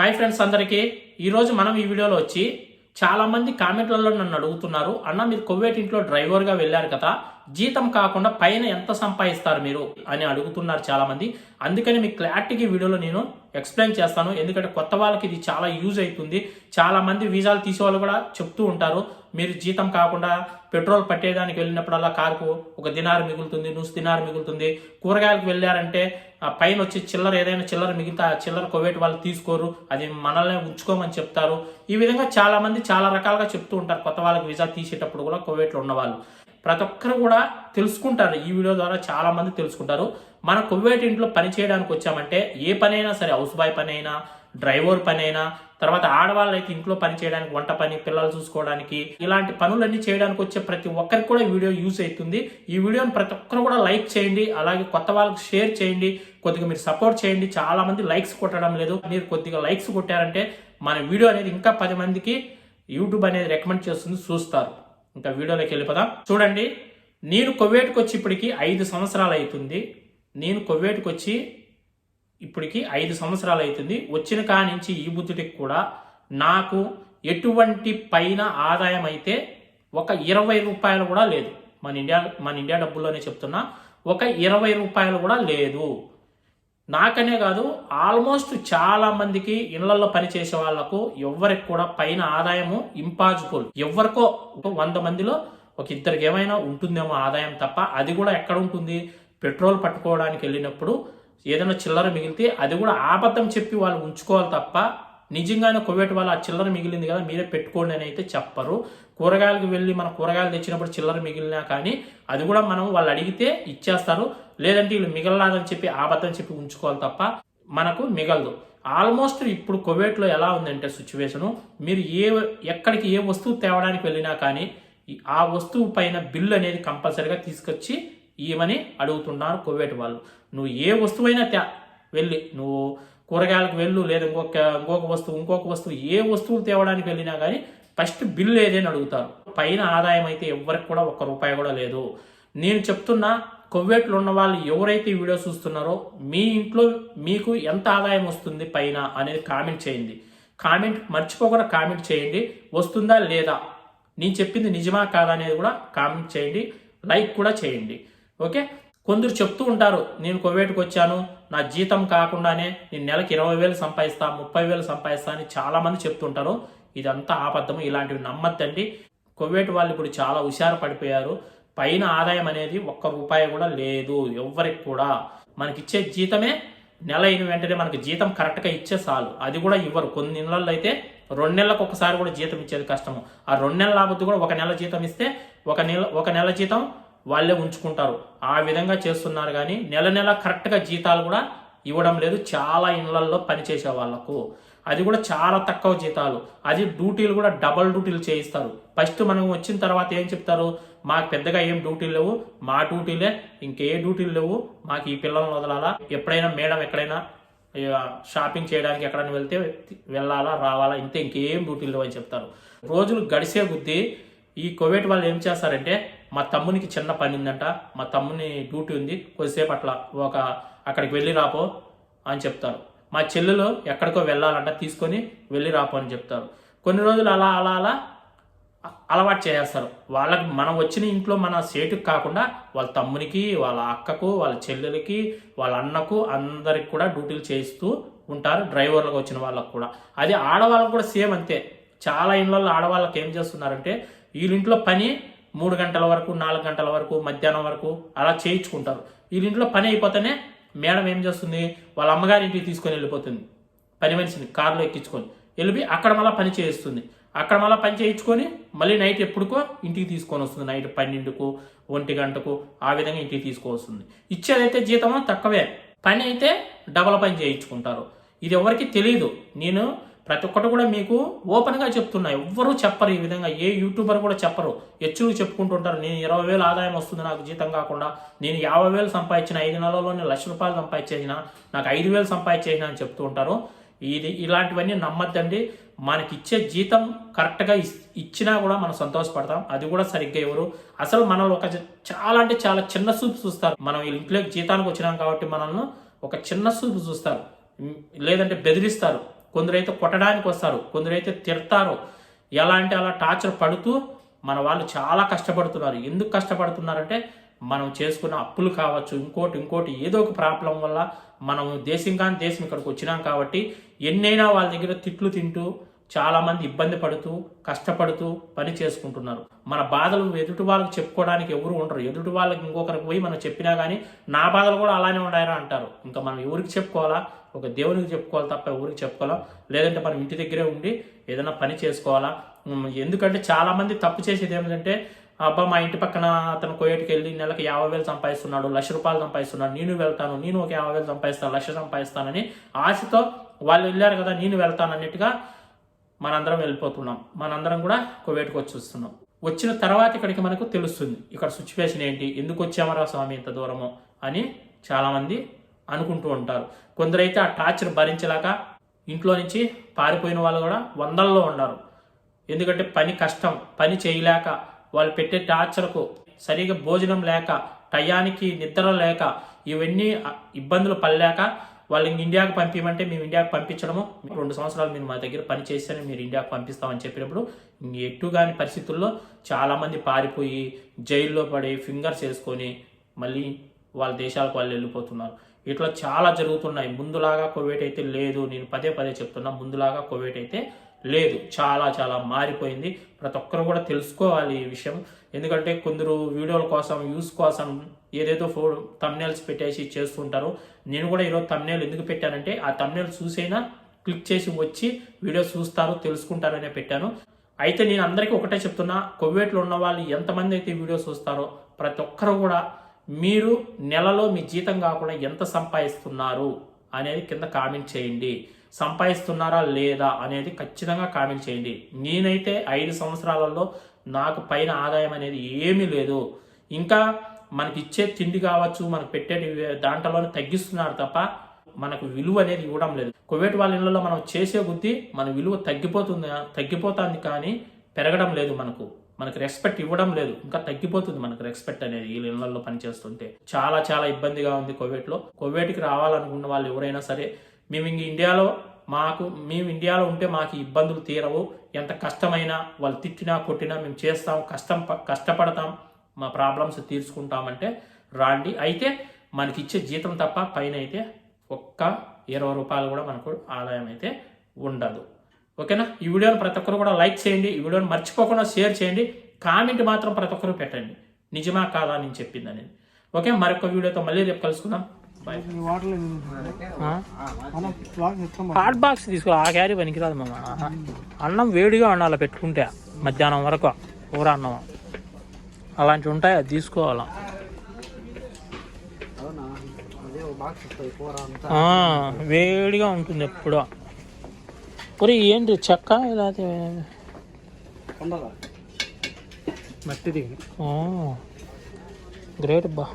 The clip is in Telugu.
హాయ్ ఫ్రెండ్స్ అందరికీ. ఈరోజు మనం ఈ వీడియోలో వచ్చి చాలామంది కామెంట్లలో నన్ను అడుగుతున్నారు అన్న మీరు కొవ్వేటి ఇంట్లో డ్రైవర్గా వెళ్ళారు కదా జీతం కాకుండా పైన ఎంత సంపాదిస్తారు మీరు? అని అడుగుతున్నారు చాలామంది అందుకని మీకు క్లారిటీగా ఈ వీడియోలో నేను ఎక్స్ప్లెయిన్ చేస్తాను. ఎందుకంటే కొత్త వాళ్ళకి ఇది చాలా యూజ్ అవుతుంది. చాలా మంది వీసాలు తీసేవాళ్ళు కూడా చెప్తూ ఉంటారు. మీరు జీతం కాకుండా పెట్రోల్ పట్టేదానికి వెళ్ళినప్పుడల్లా కారుకు ఒక దినారు మిగులుతుంది నువ్వు దినారు మిగులుతుంది. కూరగాయలకు వెళ్ళారంటే ఆ పైన వచ్చి చిల్లర ఏదైనా చిల్లర మిగిలితే ఆ చిల్లర కొవ్వేటి వాళ్ళు తీసుకోరు. అది మనల్ని ఉంచుకోమని చెప్తారు. ఈ విధంగా చాలామంది చాలా రకాలుగా చెప్తూ ఉంటారు. కొత్త వాళ్ళకి వీసా తీసేటప్పుడు కూడా కొవ్వేట్లో ఉన్నవాళ్ళు. ప్రతి ఒక్కరు కూడా తెలుసుకుంటారు. ఈ వీడియో ద్వారా చాలా మంది తెలుసుకుంటారు. మన కొవ్వేటి ఇంట్లో పని చేయడానికి వచ్చామంటే ఏ పనైనా సరే హౌస్ బాయ్ పని అయినా డ్రైవర్ పని అయినా తర్వాత ఆడవాళ్ళు అయితే ఇంట్లో పని చేయడానికి వంట పని పిల్లలు చూసుకోవడానికి ఇలాంటి పనులన్నీ చేయడానికి వచ్చే ప్రతి ఒక్కరికి కూడా వీడియో యూస్ అవుతుంది. ఈ వీడియోని ప్రతి ఒక్కరు కూడా లైక్ చేయండి. అలాగే కొత్త వాళ్ళకి షేర్ చేయండి. కొద్దిగా మీరు సపోర్ట్ చేయండి. చాలా మంది లైక్స్ కొట్టడం లేదు. మీరు కొద్దిగా లైక్స్ కొట్టారంటే మన వీడియో అనేది ఇంకా పది మందికి యూట్యూబ్ అనేది రికమెండ్ చేస్తుంది. చూస్తారు. ఇంకా వీడియోలోకి వెళ్ళిపోదాం. చూడండి నేను కొవ్వేటుకు వచ్చి ఇప్పటికి ఐదు సంవత్సరాలు అవుతుంది నేను కొవ్వేటుకు వచ్చి ఇప్పటికి ఐదు సంవత్సరాలు అవుతుంది వచ్చిన కాడి నుంచి ఈ బుద్ధుడికి కూడా నాకు ఎటువంటి పైన ఆదాయం అయితే ఒక ఇరవై రూపాయలు కూడా లేదు. మన ఇండియా మన ఇండియా డబ్బుల్లోనే చెప్తున్నా. ఒక ఇరవై రూపాయలు కూడా లేదు. నాకనే కాదు ఆల్మోస్ట్ చాలా మందికి ఇళ్ళలో పనిచేసే వాళ్ళకు ఎవరికి కూడా పైన ఆదాయము ఇంపాసిబుల్ ఎవరికో వంద మందిలో ఒక ఇద్దరికి ఏమైనా ఉంటుందేమో ఆదాయం తప్ప అది కూడా ఎక్కడ ఉంటుంది? పెట్రోల్ పట్టుకోవడానికి వెళ్ళినప్పుడు ఏదైనా చిల్లర మిగిలితే అది కూడా ఆబద్ధం చెప్పి వాళ్ళు ఉంచుకోవాలి తప్ప నిజంగానే కొవ్వేటి వాళ్ళు ఆ చిల్లర మిగిలింది కదా మీరే పెట్టుకోండి అని అయితే చెప్పరు. కూరగాయలకు వెళ్ళి మనం కూరగాయలు తెచ్చినప్పుడు చిల్లర మిగిలినా కానీ అది కూడా మనం వాళ్ళు అడిగితే ఇచ్చేస్తారు. లేదంటే వీళ్ళు మిగలరాదని చెప్పి ఆబద్ధం చెప్పి ఉంచుకోవాలి తప్ప మనకు మిగలదు. ఆల్మోస్ట్ ఇప్పుడు కోవిడ్లో ఎలా ఉందంటే సిచ్యువేషను మీరు ఏ ఎక్కడికి ఏ వస్తువు తేవడానికి వెళ్ళినా కానీ ఆ వస్తువు పైన బిల్లు అనేది కంపల్సరీగా తీసుకొచ్చి ఇవ్వమని అడుగుతున్నారు కోవిడ్ వాళ్ళు. నువ్వు ఏ వస్తువైనా తే వెళ్ళి నువ్వు కూరగాయలకు వెళ్ళు లేదా ఇంకొక ఇంకొక వస్తువు ఇంకొక వస్తువు ఏ వస్తువులు తేవడానికి వెళ్ళినా కానీ ఫస్ట్ బిల్లు ఏదని అడుగుతారు. పైన ఆదాయం అయితే ఎవరికి కూడా ఒక్క రూపాయి కూడా లేదు. నేను చెప్తున్నా కొవ్వేట్లు ఉన్న వాళ్ళు ఎవరైతే ఈ వీడియో చూస్తున్నారో మీ ఇంట్లో మీకు ఎంత ఆదాయం వస్తుంది పైన అనేది కామెంట్ చేయండి. కామెంట్ మర్చిపోకుండా కామెంట్ చేయండి. వస్తుందా లేదా? నేను చెప్పింది నిజమా కాదా అనేది కూడా కామెంట్ చేయండి. లైక్ కూడా చేయండి. ఓకే? కొందరు చెప్తూ ఉంటారు నేను కొవ్వేటుకు వచ్చాను నా జీతం కాకుండానే నేను నెలకి ఇరవై వేలు సంపాదిస్తా ముప్పై వేలు సంపాదిస్తా అని చాలామంది చెప్తుంటారు. ఇదంతా ఆబద్ధము ఇలాంటివి నమ్మద్దండి. కువైట్ వాళ్ళు ఇప్పుడు చాలా హుషారు పడిపోయారు పైన ఆదాయం అనేది ఒక్క రూపాయి కూడా లేదు ఎవ్వరికి కూడా. మనకిచ్చే జీతమే నెల అయిన వెంటనే మనకి జీతం కరెక్ట్గా ఇచ్చే చాలు. అది కూడా ఇవ్వరు. కొన్ని నెలల్లో అయితే రెండు నెలలకు ఒకసారి కూడా జీతం ఇచ్చేది కష్టము. ఆ రెండు నెలల లాభత్తు కూడా ఒక నెల జీతం ఇస్తే ఒక నెల ఒక నెల జీతం వాళ్ళే ఉంచుకుంటారు. ఆ విధంగా చేస్తున్నారు కానీ నెల నెల కరెక్ట్గా జీతాలు కూడా ఇవ్వడం లేదు చాలా ఇళ్ళల్లో పనిచేసే వాళ్ళకు అది కూడా చాలా తక్కువ జీతాలు. అది డ్యూటీలు కూడా డబల్ డ్యూటీలు చేయిస్తారు. ఫస్ట్ మనం వచ్చిన తర్వాత ఏం చెప్తారు? మాకు పెద్దగా ఏం డ్యూటీలు లేవు. మా డ్యూటీలే ఇంకే డ్యూటీలు లేవు. మాకు ఈ పిల్లలను వదలాలా? ఎప్పుడైనా మేడం ఎక్కడైనా షాపింగ్ చేయడానికి ఎక్కడైనా వెళ్తే వెళ్ళాలా రావాలా? ఇంతే ఇంకేం డ్యూటీలు లేవు అని చెప్తారు. రోజులు గడిసే బుద్ధి ఈ కోవిడ్ వాళ్ళు ఏం చేస్తారంటే మా తమ్మునికి చిన్న పని ఉందంట. మా తమ్ముని డ్యూటీ ఉంది. కొద్దిసేపు అట్లా ఒక అక్కడికి వెళ్ళి రాపో అని చెప్తారు. మా చెల్లెలు ఎక్కడికో వెళ్ళాలంట తీసుకొని వెళ్ళి రాపో అని చెప్తారు. కొన్ని రోజులు అలా అలా అలా అలవాటు చేసేస్తారు. వాళ్ళకి మనం వచ్చిన ఇంట్లో మన సేటుకి కాకుండా వాళ్ళ తమ్మునికి వాళ్ళ అక్కకు వాళ్ళ చెల్లెలకి వాళ్ళ అన్నకు అందరికి కూడా డ్యూటీలు చేయిస్తూ ఉంటారు డ్రైవర్లకు వచ్చిన వాళ్ళకు కూడా. అది ఆడవాళ్ళకు కూడా సేమ్ అంతే. చాలా ఇళ్ళల్లో ఆడవాళ్ళకి ఏం చేస్తున్నారంటే వీళ్ళింట్లో పని మూడు గంటల వరకు నాలుగు గంటల వరకు మధ్యాహ్నం వరకు అలా చేయించుకుంటారు. వీళ్ళింట్లో పని అయిపోతేనే మేడం ఏం చేస్తుంది? వాళ్ళ అమ్మగారి ఇంటికి తీసుకొని వెళ్ళిపోతుంది. పని మనిషిని కారులో ఎక్కించుకొని. వెళ్ళిపోయి అక్కడ మళ్ళీ పని చేయిస్తుంది. అక్కడ మళ్ళీ పని చేయించుకొని మళ్ళీ నైట్ ఎప్పుడుకో ఇంటికి తీసుకొని వస్తుంది. నైట్ పన్నెండుకు ఒంటి గంటకు ఆ విధంగా ఇంటికి తీసుకొస్తుంది ఇచ్చేదైతే జీతమో తక్కువే. పని అయితే డబల్ పని చేయించుకుంటారు. ఇది ఎవరికి తెలియదు నేను ప్రతి ఒక్కటి కూడా మీకు ఓపెన్గా చెప్తున్నా. ఎవ్వరూ చెప్పరు ఈ విధంగా. ఏ యూట్యూబర్ కూడా చెప్పరు. హెచ్చులు చెప్పుకుంటుంటారు నేను ఇరవై వేలు ఆదాయం వస్తుంది నాకు జీతం కాకుండా. నేను యాభై వేలు సంపాదించిన ఐదు నెలల్లోనే లక్ష రూపాయలు సంపాదించేసిన నాకు ఐదు వేలు సంపాదించేసిన అని చెప్తూ ఉంటారు. ఇది ఇలాంటివన్నీ నమ్మద్దండి. మనకి ఇచ్చే జీతం కరెక్ట్గా ఇచ్చినా కూడా మనం సంతోషపడతాం. అది కూడా సరిగ్గా ఎవరు. అసలు మనల్ని ఒక చాలా అంటే చాలా చిన్న చూపు చూస్తారు. మనం ఇంట్లోకి జీతానికి వచ్చినాం కాబట్టి మనల్ని ఒక చిన్న చూపు చూస్తారు. లేదంటే బెదిరిస్తారు. కొందరైతే కొట్టడానికి వస్తారు కొందరైతే తిడతారు. ఎలా అంటే అలా టార్చర్ పడుతూ మన వాళ్ళు చాలా కష్టపడుతున్నారు. ఎందుకు కష్టపడుతున్నారంటే మనం చేసుకున్న అప్పులు కావచ్చు ఇంకోటి ఇంకోటి ఏదో ఒక ప్రాబ్లం వల్ల మనం దేశం కానీ దేశం ఇక్కడికి వచ్చినాం కాబట్టి ఎన్నైనా వాళ్ళ దగ్గర తిట్లు తింటూ చాలామంది ఇబ్బంది పడుతూ కష్టపడుతూ పని చేసుకుంటున్నారు. మన బాధలు ఎదుటి వాళ్ళకి చెప్పుకోవడానికి ఎవరు ఉండరు. ఎదుటి వాళ్ళకి ఇంకొకరికి పోయి మనం చెప్పినా కానీ నా బాధలు కూడా అలానే ఉన్నాయరా అంటారు. ఇంకా మనం ఎవరికి చెప్పుకోవాలా? ఒక దేవునికి చెప్పుకోవాలి తప్ప ఎవరికి చెప్పుకోవాలా? లేదంటే మనం ఇంటి దగ్గరే ఉండి ఏదైనా పని చేసుకోవాలా? ఎందుకంటే చాలామంది తప్పు చేసేది ఏమిటంటే అబ్బా మా ఇంటి పక్కన అతను కోయేటికి వెళ్ళి నెలకు యాభై వేలు సంపాదిస్తున్నాడు లక్ష రూపాయలు సంపాదిస్తున్నాడు నేను వెళ్తాను నేను ఒక యాభై వేలు సంపాదిస్తాను లక్ష సంపాదిస్తానని ఆశతో వాళ్ళు వెళ్ళారు కదా నేను వెళ్తాను అన్నట్టుగా మనందరం వెళ్ళిపోతున్నాం. మనందరం కూడా కువైట్కి వచ్చి వస్తున్నాం వచ్చిన తర్వాత ఇక్కడికి మనకు తెలుస్తుంది ఇక్కడ సిచ్యువేషన్ ఏంటి ఎందుకు వచ్చామరా స్వామి ఇంత దూరము అని చాలామంది అనుకుంటూ ఉంటారు. కొందరైతే ఆ టార్చర్ భరించలేక ఇంట్లో నుంచి పారిపోయిన వాళ్ళు కూడా వందల్లో ఉన్నారు. ఎందుకంటే పని కష్టం పని చేయలేక వాళ్ళు పెట్టే టార్చర్కు సరిగా భోజనం లేక టయానికి నిద్ర లేక ఇవన్నీ ఇబ్బందులు పడలేక వాళ్ళు ఇంక ఇండియాకి పంపించమంటే మేము ఇండియాకి పంపించడము. రెండు సంవత్సరాలు మీరు మా దగ్గర పని చేస్తేనే మీరు ఇండియాకి పంపిస్తామని చెప్పినప్పుడు ఎటు కాని పరిస్థితుల్లో చాలామంది పారిపోయి జైల్లో పడి ఫింగర్స్ వేసుకొని మళ్ళీ వాళ్ళ దేశాలకు వాళ్ళు వెళ్ళిపోతున్నారు. ఇట్లా చాలా జరుగుతున్నాయి. ముందులాగా కోవిడ్ అయితే లేదు. నేను పదే పదే చెప్తున్నా ముందులాగా కోవిడ్ అయితే లేదు చాలా చాలా మారిపోయింది. ప్రతి ఒక్కరు కూడా తెలుసుకోవాలి ఈ విషయం. ఎందుకంటే కొందరు వీడియోల కోసం యూస్ కోసం ఏదేదో ఫో తమ్నేల్స్ పెట్టేసి చేస్తుంటారు. నేను కూడా ఈరోజు తమ్నేల్ ఎందుకు పెట్టానంటే ఆ తమ్నేల్ చూసైనా క్లిక్ చేసి వచ్చి వీడియో చూస్తారు తెలుసుకుంటారనే పెట్టాను. అయితే నేను అందరికీ ఒకటే చెప్తున్నా కోవిడ్లో ఉన్న వాళ్ళు ఎంతమంది అయితే వీడియో చూస్తారో ప్రతి ఒక్కరు కూడా మీరు నెలలో మీ జీతం కాకుండా ఎంత సంపాదిస్తున్నారు అనేది కింద కామెంట్ చేయండి. సంపాదిస్తున్నారా లేదా అనేది ఖచ్చితంగా కామెంట్ చేయండి. నేనైతే ఐదు సంవత్సరాలలో నాకు పైన ఆదాయం అనేది ఏమీ లేదు. ఇంకా మనకి ఇచ్చే తిండి కావచ్చు మనకు పెట్టే దాంట్లోనే తగ్గిస్తున్నారు తప్ప మనకు విలువ అనేది ఇవ్వడం లేదు. కువైట్ వాళ్ళ ఇళ్ళలో మనం చేసే బుద్ధి మన విలువ తగ్గిపోతుంది తగ్గిపోతుంది కానీ పెరగడం లేదు మనకు. మనకు రెస్పెక్ట్ ఇవ్వడం లేదు. ఇంకా తగ్గిపోతుంది మనకు రెస్పెక్ట్ అనేది ఈ ఇళ్ళలో పనిచేస్తుంటే. చాలా చాలా ఇబ్బందిగా ఉంది కోవిడ్లో. కోవిడ్కి రావాలనుకున్న వాళ్ళు ఎవరైనా సరే మేము ఇంక ఇండియాలో మాకు మేము ఇండియాలో ఉంటే మాకు ఇబ్బందులు తీరవు. ఎంత కష్టమైనా వాళ్ళు తిట్టినా కొట్టినా మేము చేస్తాం. కష్టం ప- కష్టపడతాం. మా ప్రాబ్లమ్స్ తీర్చుకుంటామంటే రాండి. అయితే మనకి ఇచ్చే జీతం తప్ప పైన అయితే ఒక్క ఇరవై రూపాయలు కూడా మనకు ఆదాయం అయితే ఉండదు. ఓకేనా? ఈ వీడియోని ప్రతి ఒక్కరు కూడా లైక్ చేయండి. ఈ వీడియోని మర్చిపోకుండా షేర్ చేయండి. కామెంట్ మాత్రం ప్రతి ఒక్కరు పెట్టండి. నిజమా కాదా నేను చెప్పిందని ఓకే? మరొక వీడియోతో మళ్ళీ రేపు కలుసుకుందాం. హాట్ బాక్స్ తీసుకో ఆ క్యారీ పనికిరాదు మామ. అన్నం వేడిగా ఉండాలి పెట్టుకుంటే మధ్యాహ్నం వరకు కూర అన్నం అలాంటివి ఉంటాయి అది తీసుకోవాలా. వేడిగా ఉంటుంది ఎప్పుడో. ఒరే ఏంటి చెక్క ఇలా మట్టిది గ్రేట్ బా.